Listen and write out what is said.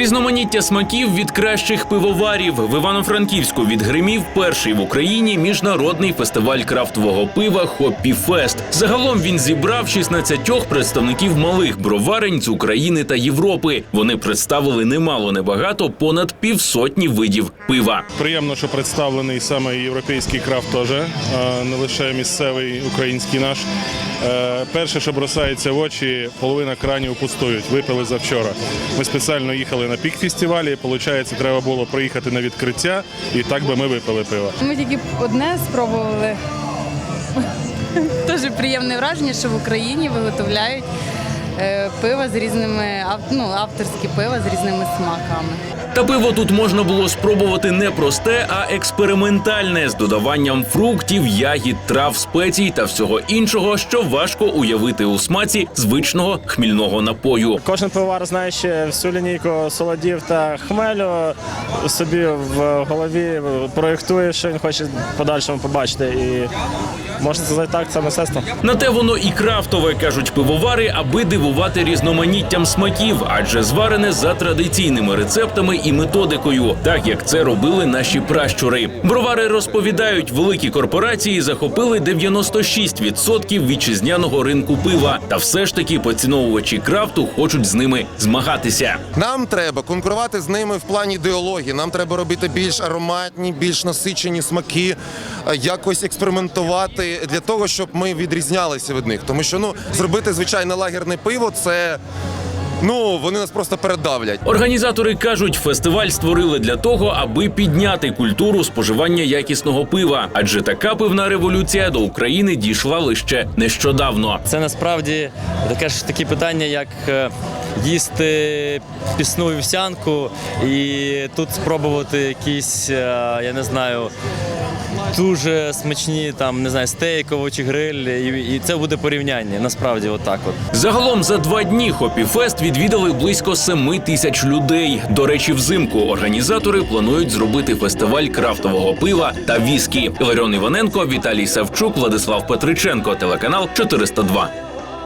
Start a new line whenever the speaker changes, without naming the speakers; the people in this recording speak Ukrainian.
Різноманіття смаків від кращих пивоварів в Івано-Франківську відгримів перший в Україні міжнародний фестиваль крафтового пива Хоппі Фест. Загалом він зібрав 16 представників малих броварень з України та Європи. Вони представили немало небагато понад півсотні видів пива.
Приємно, що представлений саме європейський крафт теж, не лише місцевий український наш. Е, Перше, що бросається в очі, половина кранів пустують. Випили завчора. Ми спеціально їхали на пік фестивалі. Получається, треба було приїхати на відкриття, і так би ми випили пиво.
Ми тільки одне спробували. Дуже приємне враження, що в Україні виготовляють е, пиво з різними ну, авторські пиво з різними смаками.
Та пиво тут можна було спробувати не просте, а експериментальне з додаванням фруктів, ягід, трав, спецій та всього іншого, що важко уявити у смаці звичного хмільного напою.
Кожен пивовар знає ще всю лінійку солодів та хмелю собі в голові проєктує, що він хоче в подальшому побачити. І можна сказати так, це мистецтво.
На те воно і крафтове кажуть пивовари, аби дивувати різноманіттям смаків, адже зварене за традиційними рецептами і методикою, так як це робили наші пращури. Бровари розповідають, великі корпорації захопили 96% вітчизняного ринку пива, та все ж таки поціновувачі крафту хочуть з ними змагатися.
Нам треба конкурувати з ними в плані ідеології. Нам треба робити більш ароматні, більш насичені смаки, е, якось експериментувати для того, щоб ми відрізнялися від них. Тому що ну зробити звичайне лагерне пиво це. Ну, вони нас просто передавлять.
Організатори кажуть, фестиваль створили для того, аби підняти культуру споживання якісного пива, адже така пивна революція до України дійшла лише нещодавно.
Це насправді таке ж такі питання, як е, їсти пісну вівсянку і тут спробувати якісь, е, я не знаю, дуже смачні там, не знаю, стейк, овочі гриль, і, і це буде порівняння. Насправді, отак от.
Загалом за два дні Хопі Фест відвідали близько семи тисяч людей. До речі, взимку організатори планують зробити фестиваль крафтового пива та віскі. Іларіон Іваненко, Віталій Савчук, Владислав Петриченко, телеканал 402.